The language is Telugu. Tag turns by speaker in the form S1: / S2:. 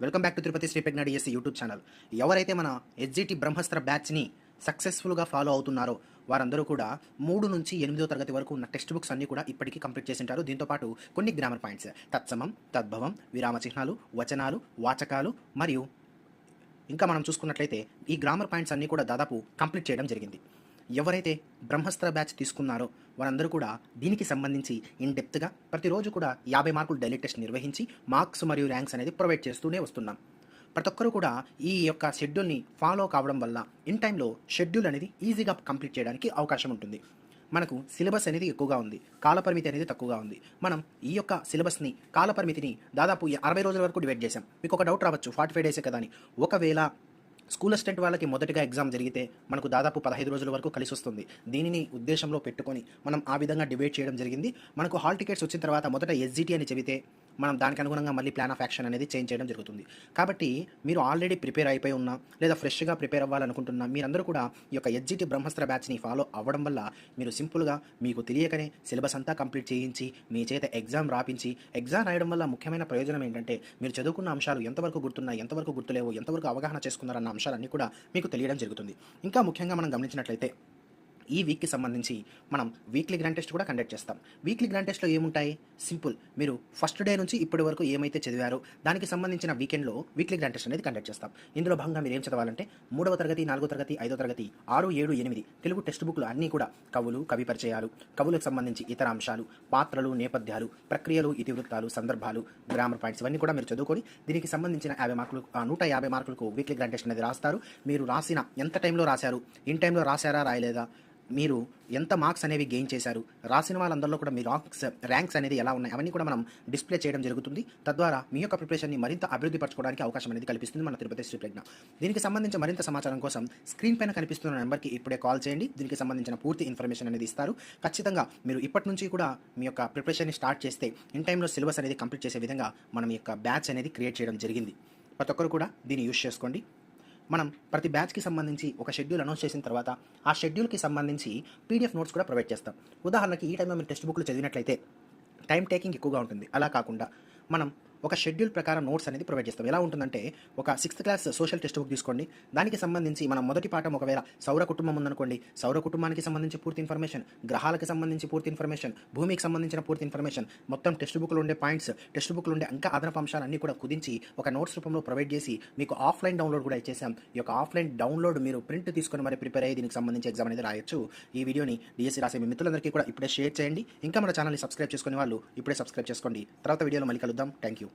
S1: Welcome back to Tirupati Shri Pragya YouTube channel ఎవరైతే మన ఎస్జిటి బ్రహ్మస్త్ర బ్యాచ్ని సక్సెస్ఫుల్గా ఫాలో అవుతున్నారో వారందరూ కూడా మూడు నుంచి ఎనిమిదో తరగతి వరకు ఉన్న టెక్స్ట్ బుక్స్ అన్నీ కూడా ఇప్పటికీ కంప్లీట్ చేసి ఉంటారు దీంతోపాటు కొన్ని గ్రామర్ పాయింట్స్ తత్సమం తద్భవం విరామ చిహ్నాలు వచనాలు వాచకాలు మరియు ఇంకా మనం చూసుకున్నట్లయితే ఈ గ్రామర్ పాయింట్స్ అన్నీ కూడా దాదాపు కంప్లీట్ చేయడం జరిగింది. ఎవరైతే బ్రహ్మస్త్ర బ్యాచ్ తీసుకున్నారో వారందరూ కూడా దీనికి సంబంధించి ఇన్ డెప్త్గా ప్రతిరోజు కూడా యాభై మార్కులు డైలీ టెస్ట్ నిర్వహించి మార్క్స్ మరియు ర్యాంక్స్ అనేది ప్రొవైడ్ చేస్తూనే వస్తున్నాం. ప్రతి ఒక్కరూ కూడా ఈ యొక్క షెడ్యూల్ని ఫాలో కావడం వల్ల ఇన్ టైంలో షెడ్యూల్ అనేది ఈజీగా కంప్లీట్ చేయడానికి అవకాశం ఉంటుంది. మనకు సిలబస్ అనేది ఎక్కువగా ఉంది కాలపరిమితి అనేది తక్కువగా ఉంది. మనం ఈ యొక్క సిలబస్ని కాలపరిమితిని దాదాపు అరవై రోజుల వరకు డివైడ్ చేసాం మీకు ఒక డౌట్ రావచ్చు ఫార్టీ ఫైవ్ డేసే కదా అని. ఒకవేళ స్కూల్ అసిస్టెంట్ వాళ్ళకి మొదటిగా ఎగ్జామ్ జరిగితే మనకు దాదాపు పదహైదు రోజుల వరకు కలిసి వస్తుంది. దీనిని ఉద్దేశంలో పెట్టుకొని మనం ఆ విధంగా డిబేట్ చేయడం జరిగింది. మనకు హాల్ టికెట్స్ వచ్చిన తర్వాత మొదట ఎస్జిటి అని చెబితే మనం దానికి అనుగుణంగా మళ్ళీ ప్లాన్ ఆఫ్ యాక్షన్ అనేది చేంజ్ చేయడం జరుగుతుంది. కాబట్టి మీరు ఆల్రెడీ ప్రిపేర్ అయిపోయి ఉన్నా లేదా ఫ్రెష్గా ప్రిపేర్ అవ్వాలనుకుంటున్నా మీరందరూ కూడా ఈ యొక్క ఎడ్జిటి బ్రహ్మాస్త్ర బ్యాచ్ని ఫాలో అవ్వడం వల్ల మీరు సింపుల్గా మీకు తెలియకనే సిలబస్ అంతా కంప్లీట్ చేయించి మీ చేత ఎగ్జామ్ రాపించి ఎగ్జామ్ రాయడం వల్ల ముఖ్యమైన ప్రయోజనం ఏంటంటే మీరు చదువుకున్న అంశాలు ఎంతవరకు గుర్తున్నాయి ఎంతవరకు గుర్తులేవో ఎంతవరకు అవగాహన చేసుకున్నారన్న అంశాలన్నీ కూడా మీకు తెలియడం జరుగుతుంది. ఇంకా ముఖ్యంగా మనం గమనించినట్లయితే ఈ వీక్కి సంబంధించి మనం వీక్లీ గ్రాండ్ టెస్ట్ కూడా కండక్ట్ చేస్తాం. వీక్లీ గ్రాండ్ టెస్ట్లో ఏముంటాయి? సింపుల్ మీరు ఫస్ట్ డే నుంచి ఇప్పటి వరకు ఏమైతే చదివారో దానికి సంబంధించిన వీకెండ్లో వీక్లీ గ్రాండ్ టెస్ట్ అనేది కండక్ట్ చేస్తాం. ఇందులో భాగంగా మీరు ఏం చదవాలంటే మూడవ తరగతి నాలుగో తరగతి ఐదో తరగతి ఆరు ఏడు ఎనిమిది తెలుగు టెక్స్ట్ బుక్లు అన్నీ కూడా కవులు కవి పరిచయాలు కవులకు సంబంధించి ఇతర అంశాలు పాత్రలు నేపథ్యాలు ప్రక్రియలు ఇతివృత్తాలు సందర్భాలు గ్రామర్ పాయింట్స్ ఇవన్నీ కూడా మీరు చదువుకొని దీనికి సంబంధించిన యాభై మార్కులు నూట యాభై మార్కులకు వీక్లీ గ్రాండ్ టెస్ట్ అనేది రాస్తారు. మీరు రాసిన ఎంత టైంలో రాశారు? ఇన్ టైంలో రాశారా? రాయలేదా? మీరు ఎంత మార్క్స్ అనేవి గెయిన్ చేశారు? రాసిన వాళ్ళందరిలో కూడా మీ రాంక్స్ ర్యాంక్స్ అనేది ఎలా ఉన్నాయి? అవన్నీ కూడా మనం డిస్ప్లే చేయడం జరుగుతుంది. తద్వారా మీ యొక్క ప్రిపరేషన్ని మరింత అభివృద్ధి పరచుకోవడానికి అవకాశం అనేది కల్పిస్తుంది మన తిరుపతి శ్రీ ప్రజ్ఞ. దీనికి సంబంధించిన మరింత సమాచారం కోసం స్క్రీన్ పైన కనిపిస్తున్న నెంబర్కి ఇప్పుడే కాల్ చేయండి. దీనికి సంబంధించిన పూర్తి ఇన్ఫర్మేషన్ అనేది ఇస్తారు. ఖచ్చితంగా మీరు ఇప్పటి నుంచి కూడా మీ యొక్క ప్రిపరేషన్ని స్టార్ట్ చేస్తే ఇన్ టైంలో సిలబస్ అనేది కంప్లీట్ చేసే విధంగా మనం యొక్క బ్యాచ్ అనేది క్రియేట్ చేయడం జరిగింది. ప్రతి ఒక్కరు కూడా దీన్ని యూజ్ చేసుకోండి. మనం ప్రతి బ్యాచ్కి సంబంధించి ఒక షెడ్యూల్ అనౌన్స్ చేసిన తర్వాత ఆ షెడ్యూల్కి సంబంధించి పీడిఎఫ్ నోట్స్ కూడా ప్రొవైడ్ చేస్తాం. ఉదాహరణకి ఈ టైంలో మీరు టెక్స్ట్ బుక్లు చదివినట్లయితే టైం టేకింగ్ ఎక్కువగా ఉంటుంది. అలా కాకుండా మనం ఒక షెడ్యూల్ ప్రకారం నోట్స్ అనేది ప్రొవైడ్ చేస్తాం. ఎలా ఉంటుందంటే ఒక sixth class social text book తీసుకోండి. దానికి సంబంధించి మనం మొదటి పాఠం ఒకవేళ సౌర కుటుంబం ఉందనుకోండి సౌర కుటుంబానికి సంబంధించి పూర్తి ఇన్ఫర్మేషన్ గ్రహాలకు సంబంధించి పూర్తి ఇన్ఫర్మేషన్ భూమికి సంబంధించిన పూర్తి ఇన్ఫర్మేషన్ మొత్తం టెక్స్ట్ బుక్లో ఉండే పాయింట్స్ టెక్స్ట్ బుక్లో ఉండే ఇంకా అదనపు అంశాలన్నీ కూడా కుదించి ఒక నోట్స్ రూపంలో ప్రొవైడ్ చేసి మీకు ఆఫ్లైన్ డౌన్లోడ్ కూడా ఇచ్చేసాం. ఈ యొక్క ఆఫ్లైన్ డౌన్లోడ్ మీరు ప్రింట్ తీసుకొని మరి ప్రిపేర్ అయ్యి దీనికి సంబంధించి ఎగ్జామ్ అనేది రాయొచ్చు. ఈ వీడియోని డిఎస్సీ రాసే మీ మిత్రులందరికీ కూడా ఇప్పుడే షేర్ చేయండి. ఇంకా మన ఛానల్ని సబ్స్క్రైబ్ చేసుకునే వాళ్ళు ఇప్పుడే సబ్స్క్రైబ్ చేసుకోండి. తర్వాత వీడియోలో మళ్ళీ కలుద్దాం. Thank you